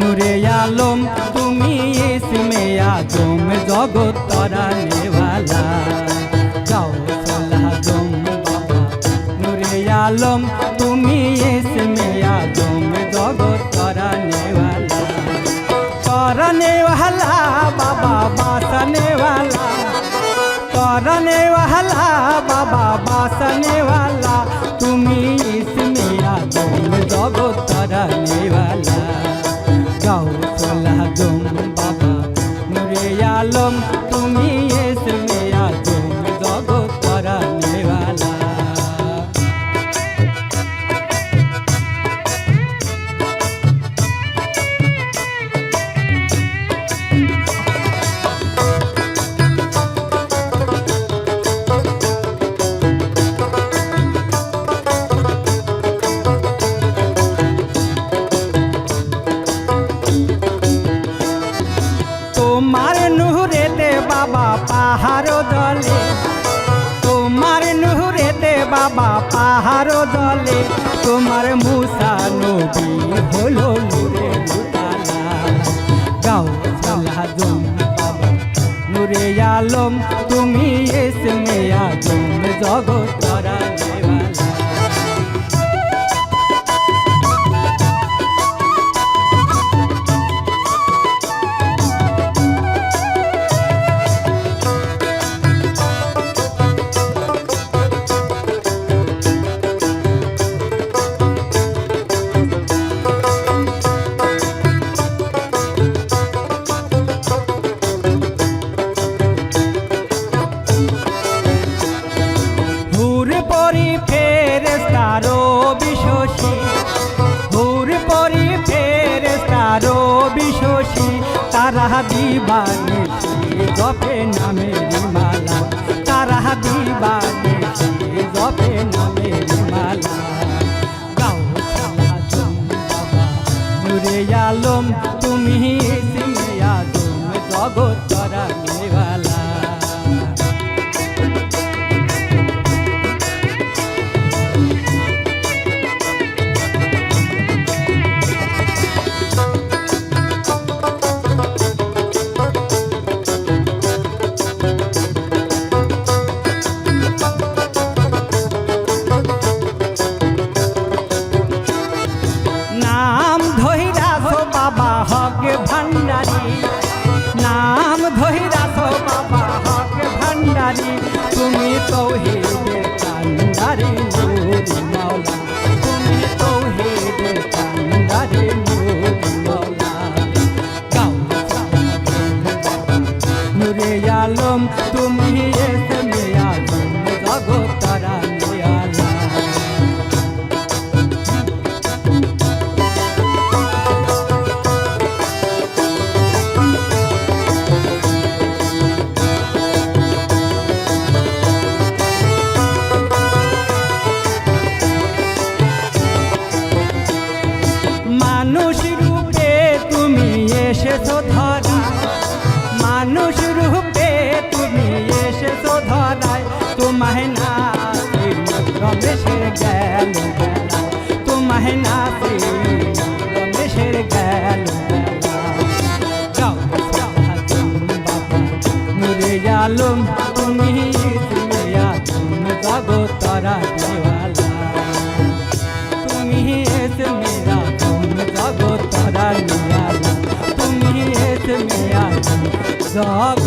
নূরে আলম তুমি ইসমে আজম জগৎ তরা নেওয়ালা যাও সালা জম বাবা নূরে আলম তুমি ইসমে আজম জগৎ তরা নেওয়ালা তরনে वाला বাবা বাসনে वाला তরনে वाला বাবা বাসনে वाला আলম তুমি এসমে বাবা পাহাড় দলে তোমার মুসা নবী হলো নুরে গাও নুরে আলম, তুমি এসমে আজম জগৎ তরানেওয়ালা হুর পরি ফেরেস্তারো বিশোষী হুর পরি ফেরেস্তারো বিশোষী তারা দিবানি জপে নামের মালা। তারা দিবানিশি ভান্ডারি তুমি তৌহিদের কান্দারি নূর মাওলা। এসেছ ধরা। মানুষ রূপে তুমি এসেছ ধরায়। তোমায় না রমেশের গেল তোমায় না রমেশের গেল আলম, তুমি জগৎ